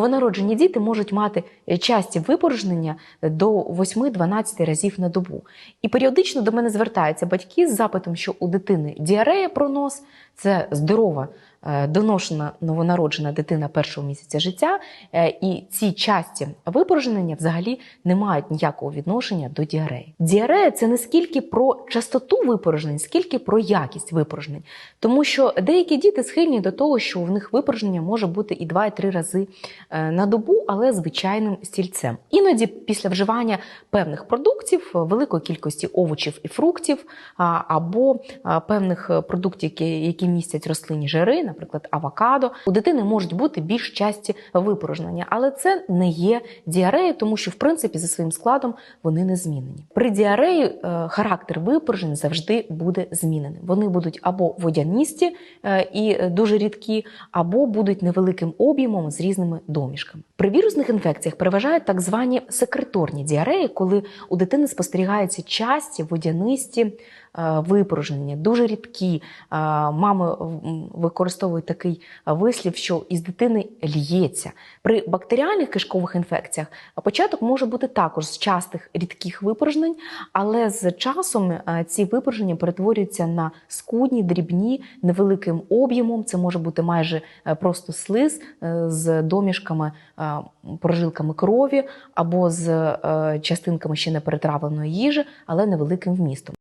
Новонароджені діти можуть мати е, часті випорожнення до 8-12 разів на добу. І періодично до мене звертаються батьки з запитом, що у дитини діарея пронос, це здорова. Е, Доношена новонароджена дитина першого місяця життя, е, і ці часті випорожнення взагалі не мають ніякого відношення до діареї. Діарея це не скільки про частоту випорожнень, скільки про якість випорожнень. Тому що деякі діти схильні до того, що в них випорожнення може бути і 2-3 рази е, на добу, але звичайним стільцем. Іноді після вживання певних продуктів, великої кількості овочів і фруктів, або певних продуктів, які містять рослинні жири, наприклад, авокадо, у дитини можуть бути більш часті випорожнення, але це не є діарея, тому що в принципі за своїм складом вони не змінені. При діареї е, характер випорожень завжди буде зміненим. Вони будуть або водяністі е, і дуже рідкі, або будуть невеликим об'ємом з різними домішками. При вірусних інфекціях переважають так звані секреторні діареї, коли у дитини спостерігаються часті водянисті е, випорожнення, дуже рідкі. Мами м, використовують такий вислів, що із дитини л'ється. При бактеріальних кишкових інфекціях початок може бути також з частих рідких випорожнень, але з часом ці випорожнення перетворюються на скудні, дрібні, невеликим об'ємом. Це може бути майже е, просто слиз е, з домішками, прожилками крові або з е, частинками ще не перетравленої їжі, але невеликим вмістом.